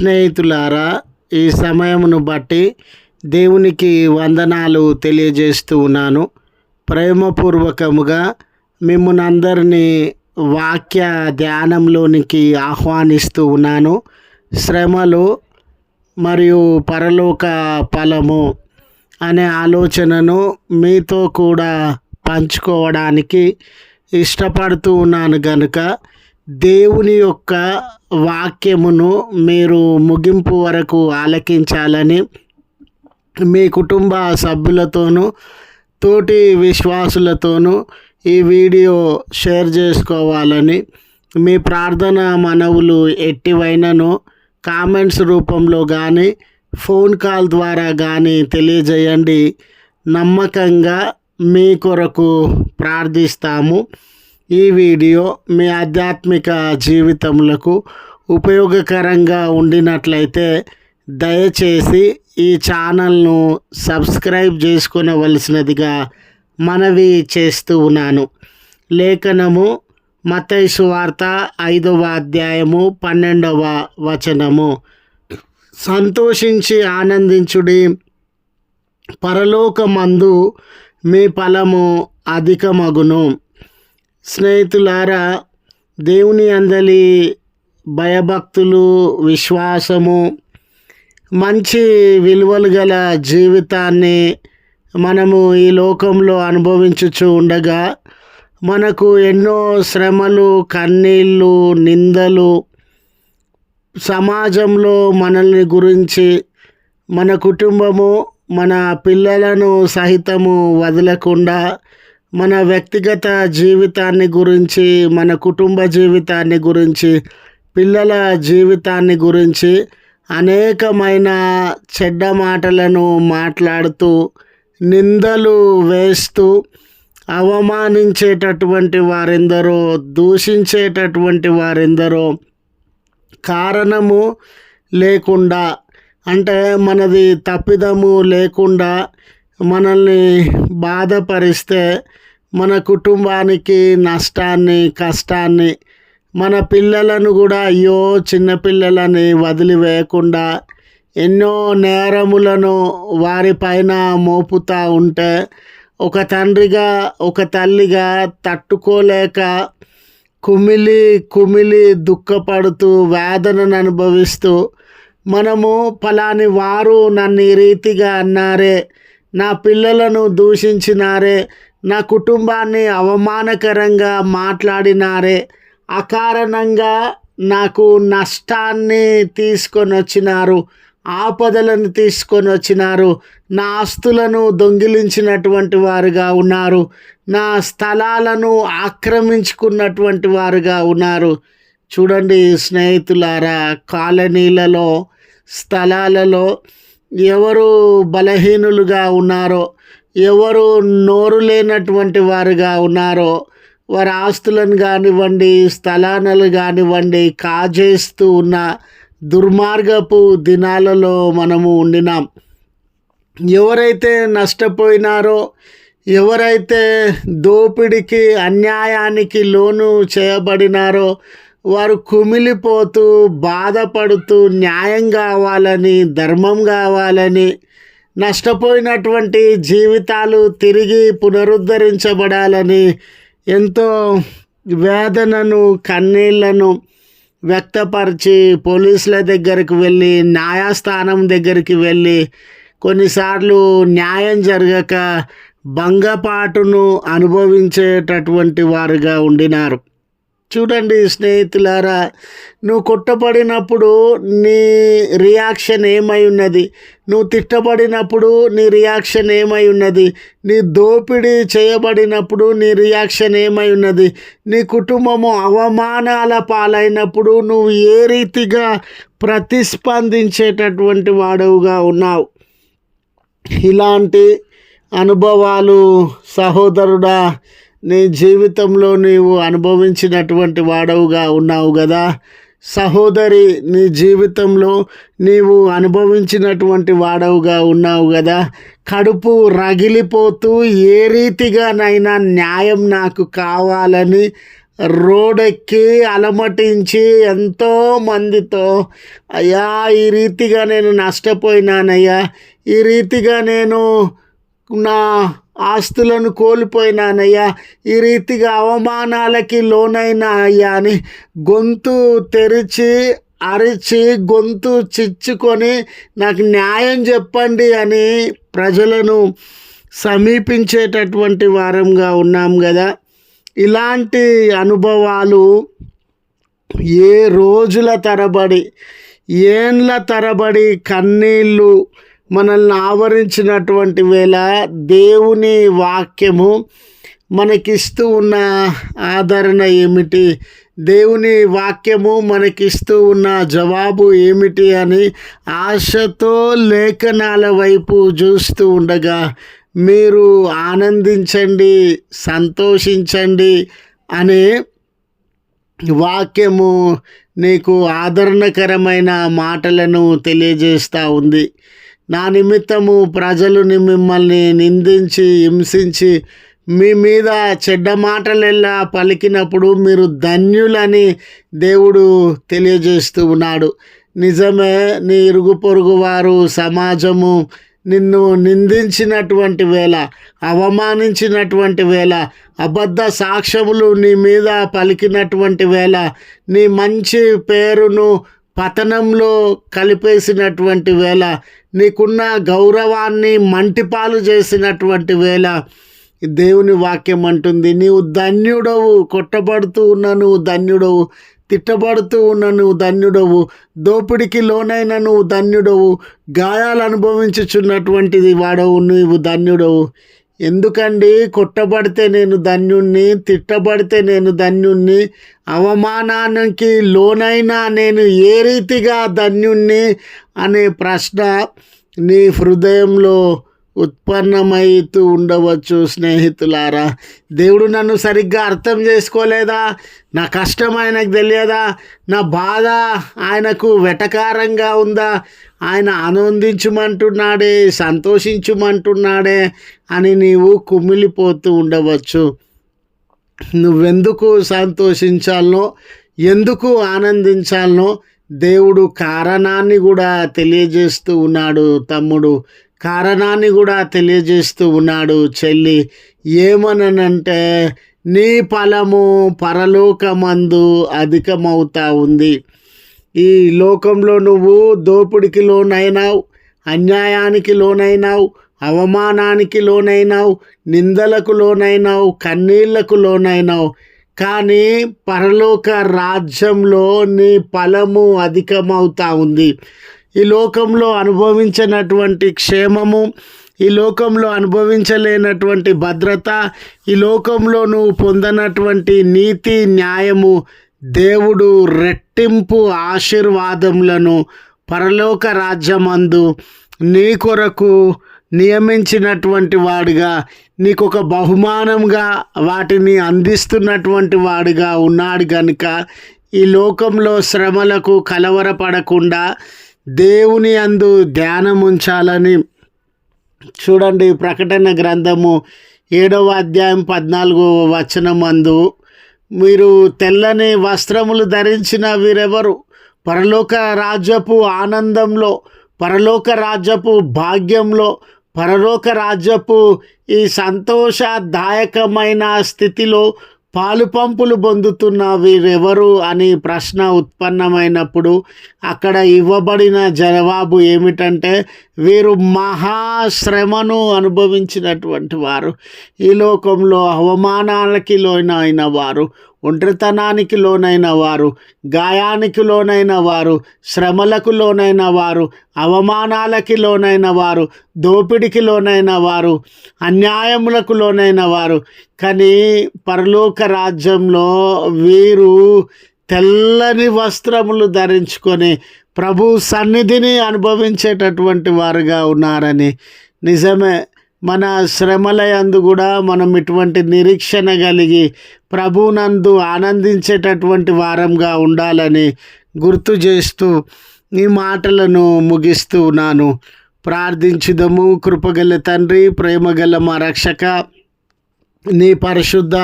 స్నేహితులారా ఈ సమయమును బట్టి దేవునికి వందనాలు తెలియజేస్తూ ఉన్నాను. ప్రేమపూర్వకముగా మిమ్మల్ని అందరినీ వాక్య ధ్యానంలోనికి ఆహ్వానిస్తూ ఉన్నాను. శ్రమలు మరియు పరలోక ఫలము అనే ఆలోచనను మీతో కూడా పంచుకోవడానికి ఇష్టపడుతూ ఉన్నాను గనుక దేవుని యొక్క వాక్యమును మీరు ముగింపు వరకు ఆలకించాలని మీ కుటుంబ సభ్యులతోనూ తోటి విశ్వాసులతోనూ ఈ వీడియో షేర్ చేసుకోవాలని మీ ప్రార్థన మనవులు ఎట్టివైనను కామెంట్స్ రూపంలో కానీ ఫోన్ కాల్ ద్వారా కానీ తెలియజేయండి. నమ్మకంగా మీ కొరకు ప్రార్థిస్తాము. ఈ వీడియో మీ ఆధ్యాత్మిక జీవితములకు ఉపయోగకరంగా ఉండినట్లయితే దయచేసి ఈ ఛానల్ను సబ్స్క్రైబ్ చేసుకునవలసినదిగా మనవి చేస్తూ ఉన్నాను. లేఖనము మతైసు వార్త ఐదవ అధ్యాయము పన్నెండవ వచనము. సంతోషించి ఆనందించుడి. పరలోకమందు మీ ఫలము అధికమగును. స్నేహితులారా దేవుని అందలి భయభక్తులు విశ్వాసము మంచి విలువలు గల జీవితాన్ని మనము ఈ లోకంలో అనుభవించుచు ఉండగా మనకు ఎన్నో శ్రమలు కన్నీళ్ళు నిందలు సమాజంలో మనల్ని గురించి మన కుటుంబము మన పిల్లలను సహితము వదలకుండా మన వ్యక్తిగత జీవితాన్ని గురించి మన కుటుంబ జీవితాన్ని గురించి పిల్లల జీవితాన్ని గురించి అనేకమైన చెడ్డ మాటలను మాట్లాడుతూ నిందలు వేస్తూ అవమానించేటటువంటి వారెందరో దూషించేటటువంటి వారెందరో కారణము లేకుండా అంటే మనది తప్పిదము లేకుండా మనల్ని బాధపరిస్తే మన కుటుంబానికి నష్టాన్ని కష్టాన్ని మన పిల్లలను కూడా అయ్యో చిన్నపిల్లలని వదిలివేయకుండా ఎన్నో నేరములను వారిపైన మోపుతూ ఉంటే ఒక తండ్రిగా ఒక తల్లిగా తట్టుకోలేక కుమిలి కుమిలి దుఃఖపడుతూ వేదనను అనుభవిస్తూ మనము ఫలాని వారు నన్ను ఈ రీతిగా అన్నారే నా పిల్లలను దూషించినారే నా కుటుంబాన్ని అవమానకరంగా మాట్లాడినారే అకారణంగా నాకు నష్టాన్ని తీసుకొని వచ్చినారు ఆపదలను తీసుకొని వచ్చినారు నా ఆస్తులను దొంగిలించినటువంటి వారుగా ఉన్నారు నా స్థలాలను ఆక్రమించుకున్నటువంటి వారుగా ఉన్నారు. చూడండి స్నేహితులారా కాలనీలలో స్థలాలలో ఎవరు బలహీనులుగా ఉన్నారో ఎవరు నోరు లేనటువంటి వారుగా ఉన్నారో వారి ఆస్తులను కానివ్వండి స్థలాలను కానివ్వండి కాజేస్తూ ఉన్న దుర్మార్గపు దినాలలో మనము ఉండినాం. ఎవరైతే నష్టపోయినారో ఎవరైతే దోపిడికి అన్యాయానికి లోను చేయబడినారో వారు కుమిలిపోతూ బాధపడుతూ న్యాయం కావాలని ధర్మం కావాలని నష్టపోయినటువంటి జీవితాలు తిరిగి పునరుద్ధరించబడాలని ఎంతో వేదనను కన్నీళ్ళను వ్యక్తపరిచి పోలీసుల దగ్గరికి వెళ్ళి న్యాయస్థానం దగ్గరికి వెళ్ళి కొన్నిసార్లు న్యాయం జరగక భంగపాటును అనుభవించేటటువంటి వారుగా ఉండినారు. చూడండి స్నేహితులారా నువ్వు కొట్టబడినప్పుడు నీ రియాక్షన్ ఏమై ఉన్నది? నువ్వు తిట్టబడినప్పుడు నీ రియాక్షన్ ఏమై ఉన్నది? నీ దోపిడీ చేయబడినప్పుడు నీ రియాక్షన్ ఏమై ఉన్నది? నీ కుటుంబము అవమానాల పాలైనప్పుడు నువ్వు ఏ రీతిగా ప్రతిస్పందించేటటువంటి వాడవుగా ఉన్నావు? ఇలాంటి అనుభవాలు సహోదరుడా నీ జీవితంలో నీవు అనుభవించినటువంటి వాడవుగా ఉన్నావు కదా సహోదరి నీ జీవితంలో నీవు అనుభవించినటువంటి వాడవుగా ఉన్నావు కదా కడుపు రగిలిపోతూ ఏ రీతిగానైనా న్యాయం నాకు కావాలని రోడెక్కి అలమటించి ఎంతో మందితో అయ్యా ఈ రీతిగా నేను నష్టపోయినానయ్యా. ఈ రీతిగా నేను నా ఆస్తులను కోల్పోయినానయ్యా. ఈ రీతిగా అవమానాలకి లోనైనా అయ్యా అని గొంతు తెరిచి అరిచి గొంతు చిచ్చుకొని నాకు న్యాయం చెప్పండి అని ప్రజలను సమీపించేటటువంటి వారంగా ఉన్నాం కదా ఇలాంటి అనుభవాలు ఏ రోజుల తరబడి ఏండ్ల తరబడి కన్నీళ్ళు మనల్ని ఆవరించినటువంటి వేళ దేవుని వాక్యము మనకిస్తూ ఉన్న ఆదరణ ఏమిటి? దేవుని వాక్యము మనకిస్తూ ఉన్న జవాబు ఏమిటి అని ఆశతో లేఖనాల వైపు చూస్తూ ఉండగా మీరు ఆనందించండి సంతోషించండి అనే వాక్యము నీకు ఆదరణకరమైన మాటలను తెలియజేస్తూ ఉంది. నా నిమిత్తము ప్రజలుని మిమ్మల్ని నిందించి హింసించి మీ మీద చెడ్డ మాటలెల్లా పలికినప్పుడు మీరు ధన్యులని దేవుడు తెలియజేస్తూ ఉన్నాడు. నిజమే నీ ఇరుగు పొరుగు వారు సమాజము నిన్ను నిందించినటువంటి వేళ అవమానించినటువంటి వేళ అబద్ధ సాక్ష్యములు నీ మీద పలికినటువంటి వేళ నీ మంచి పేరును పతనంలో కలిపేసినటువంటి వేళ నీకున్న గౌరవాన్ని మంటిపాలు చేసినటువంటి వేళ దేవుని వాక్యం అంటుంది. నీవు ధన్యుడవు కొట్టబడుతూ ఉన్న నువ్వు ధన్యుడవు తిట్టబడుతూ ఉన్న నువ్వు ధన్యుడవు దోపిడికి లోనైన నువ్వు ధన్యుడవు గాయాలు అనుభవించుచున్నటువంటిది వాడవు నువ్వు ధన్యుడవు. ఎందుకండి? కొట్టబడితే నేను ధన్యుణ్ణి తిట్టబడితే నేను ధన్యుణ్ణి అవమానానికి లోనైనా నేను ఏ రీతిగా ధన్యుణ్ణి అనే ప్రశ్న నీ హృదయంలో ఉత్పన్నమైతూ ఉండవచ్చు స్నేహితులారా. దేవుడు నన్ను సరిగ్గా అర్థం చేసుకోలేదా? నా కష్టం ఆయనకు తెలియదా? నా బాధ ఆయనకు వెటకారంగా ఉందా? ఆయన ఆనందించమంటున్నాడే సంతోషించమంటున్నాడే అని నీవు కుమిలిపోతూ ఉండవచ్చు. నువ్వెందుకు సంతోషించాలనో ఎందుకు ఆనందించాలనో దేవుడు కారణాన్ని కూడా తెలియజేస్తూ ఉన్నాడు తమ్ముడు. కారణాన్ని కూడా తెలియజేస్తూ ఉన్నాడు చెల్లి. ఏమనంటే నీ ఫలము పరలోకమందు అధికమవుతా ఉంది. ఈ లోకంలో నువ్వు దోపిడికి లోనైనావు అన్యాయానికి లోనైనావు అవమానానికి లోనైనావు నిందలకు లోనైనావు కన్నీళ్ళకు లోనైనావు. కానీ పరలోక రాజ్యంలో నీ ఫలము అధికమవుతా ఉంది. ఈ లోకంలో అనుభవించినటువంటి క్షేమము ఈ లోకంలో అనుభవించలేనటువంటి భద్రత ఈ లోకంలో నువ్వు పొందనటువంటి నీతి న్యాయము దేవుడు రెట్టింపు ఆశీర్వాదములను పరలోక రాజ్యమందు నీ కొరకు నియమించినటువంటి వాడుగా నీకు ఒక బహుమానంగా వాటిని అందిస్తున్నటువంటి వాడుగా ఉన్నాడు కనుక ఈ లోకంలో శ్రమలకు కలవరపడకుండా దేవుని అందు ధ్యానం ఉంచాలని చూడండి ప్రకటన గ్రంథము ఏడవ అధ్యాయం పద్నాలుగో వచనం అందు. మీరు తెల్లని వస్త్రములు ధరించిన వీరెవరు? పరలోక రాజ్యపు ఆనందంలో పరలోక రాజ్యపు భాగ్యంలో పరలోక రాజ్యపు ఈ సంతోషదాయకమైన స్థితిలో పాలు పంపులు పొందుతున్న వీరెవరు అని ప్రశ్న ఉత్పన్నమైనప్పుడు అక్కడ ఇవ్వబడిన జవాబు ఏమిటంటే వీరు మహాశ్రమను అనుభవించినటువంటి వారు. ఈ లోకంలో అవమానాలకి లోనైన వారు. ఒంటరితనానికి లోనైన వారు గాయానికి లోనైన వారు శ్రమలకు లోనైన వారు అవమానాలకి లోనైన వారు దోపిడికి లోనైన వారు అన్యాయములకు లోనైన వారు. కానీ పరలోక రాజ్యంలో వీరు తెల్లని వస్త్రములు ధరించుకొని ప్రభు సన్నిధిని అనుభవించేటటువంటి వారుగా ఉన్నారని నిజమే. మన శ్రమలయందు కూడా మనం ఇటువంటి నిరీక్షణ కలిగి ప్రభునందు ఆనందించేటటువంటి వారంగా ఉండాలని గుర్తు చేస్తూ ఈ మాటలను ముగిస్తూ ఉన్నాను. ప్రార్థించుదము. కృపగల తండ్రి ప్రేమగల మా రక్షక నీ పరిశుద్ధ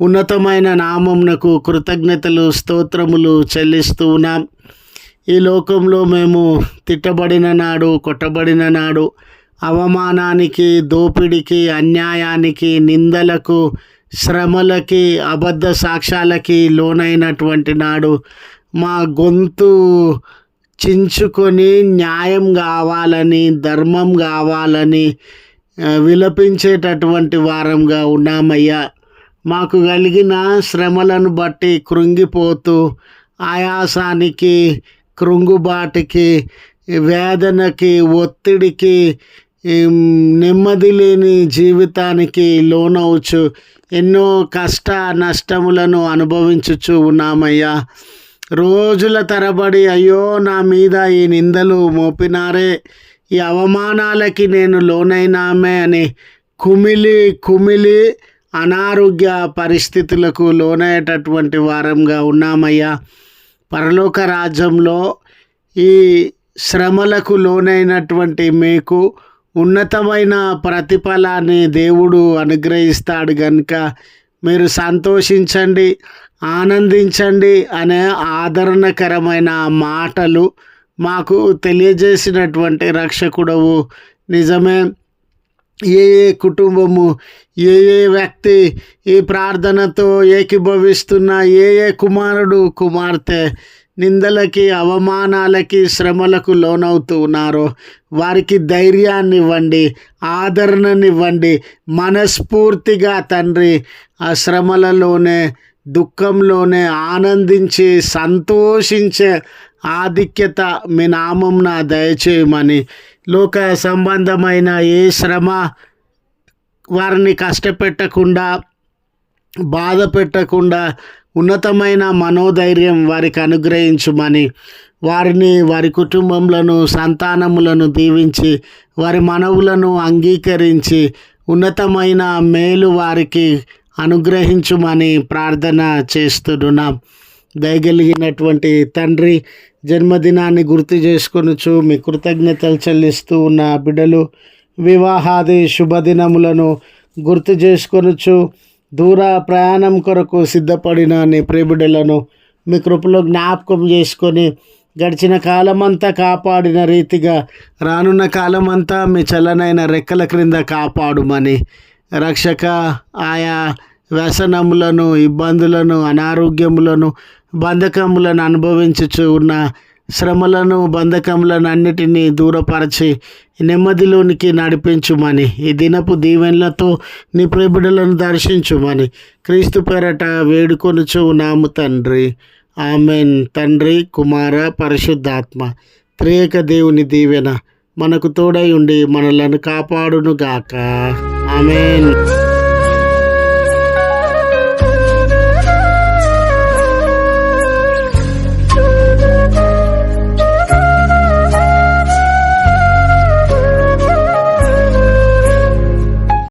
ఉన్నతమైన నామంనకు కృతజ్ఞతలు స్తోత్రములు చెల్లిస్తూ ఉన్నాం. ఈ లోకంలో మేము తిట్టబడిన నాడు కొట్టబడిన నాడు అవమానానికి దోపిడికి అన్యాయానికి నిందలకు శ్రమలకి అబద్ధ సాక్ష్యాలకి లోనైనటువంటి నాడు మా గొంతు చించుకొని న్యాయం కావాలని ధర్మం కావాలని విలపించేటటువంటి వారంగా ఉన్నామయ్యా. మాకు కలిగిన శ్రమలను బట్టి కృంగిపోతూ ఆయాసానికి కృంగుబాటికి వేదనకి ఒత్తిడికి నెమ్మది లేని జీవితానికి లోనవచ్చు ఎన్నో కష్ట నష్టములను అనుభవించుచు ఉన్నామయ్యా. రోజుల తరబడి అయ్యో నా మీద ఈ నిందలు మోపినారే. ఈ అవమానాలకి నేను లోనైనామే అని కుమిలి కుమిలి అనారోగ్య పరిస్థితులకు లోనయ్యేటటువంటి వారంగా ఉన్నామయ్యా. పరలోక రాజ్యంలో ఈ శ్రమలకు లోనైనటువంటి మీకు ఉన్నతమైన ప్రతిఫలాన్ని దేవుడు అనుగ్రహిస్తాడు కనుక మీరు సంతోషించండి ఆనందించండి అనే ఆదరణకరమైన మాటలు మాకు తెలియజేసినటువంటి రక్షకుడవు. నిజమే ఏ ఏ కుటుంబము ఏ ఏ వ్యక్తి ఈ ప్రార్థనతో ఏకీభవిస్తున్న ఏ ఏ కుమారుడు కుమార్తె నిందలకి అవమానాలకి శ్రమలకు లోనవుతూ ఉన్నారో వారికి ధైర్యాన్నివ్వండి ఆదరణనివ్వండి మనస్ఫూర్తిగా తండ్రి ఆ శ్రమలలోనే దుఃఖంలోనే ఆనందించి సంతోషించే ఆధిక్యత మీ నామంన దయచేయమని. లోక సంబంధమైన ఏ శ్రమ వారిని కష్టపెట్టకుండా బాధ పెట్టకుండా ఉన్నతమైన మనోధైర్యం వారికి అనుగ్రహించుమని వారిని వారి కుటుంబములను సంతానములను దీవించి వారి మనవులను అంగీకరించి ఉన్నతమైన మేలు వారికి అనుగ్రహించుమని ప్రార్థన చేస్తున్నాం. దయగలిగినటువంటి తండ్రి జన్మదినాన్ని గుర్తు చేసుకొనుచు మీ కృతజ్ఞతలు చెల్లిస్తూ ఉన్న బిడ్డలు వివాహాది శుభదినములను గుర్తు చేసుకొనుచు దూర ప్రయాణం కొరకు సిద్ధపడిన నీ ప్రేమిడలను మీ కృపలో జ్ఞాపకం చేసుకొని గడిచిన కాలమంతా కాపాడిన రీతిగా రానున్న కాలమంతా మీ చల్లనైన రెక్కల క్రింద కాపాడుమని. రక్షక ఆయా వ్యసనములను ఇబ్బందులను అనారోగ్యములను బంధకములను అనుభవించుచు ఉన్న శ్రమలను బంధకములను అన్నిటినీ దూరపరచి నెమ్మదిలోనికి నడిపించుమని ఈ దినపు దీవెనలతో నీ ప్రేబిడలను దర్శించుమని క్రీస్తు పేరట వేడుకొనుచు నాము తండ్రి. ఆమెన్. తండ్రి కుమార పరిశుద్ధాత్మ త్రేక దేవుని దీవెన మనకు తోడై ఉండి మనలను కాపాడును గాక ఆమెన్.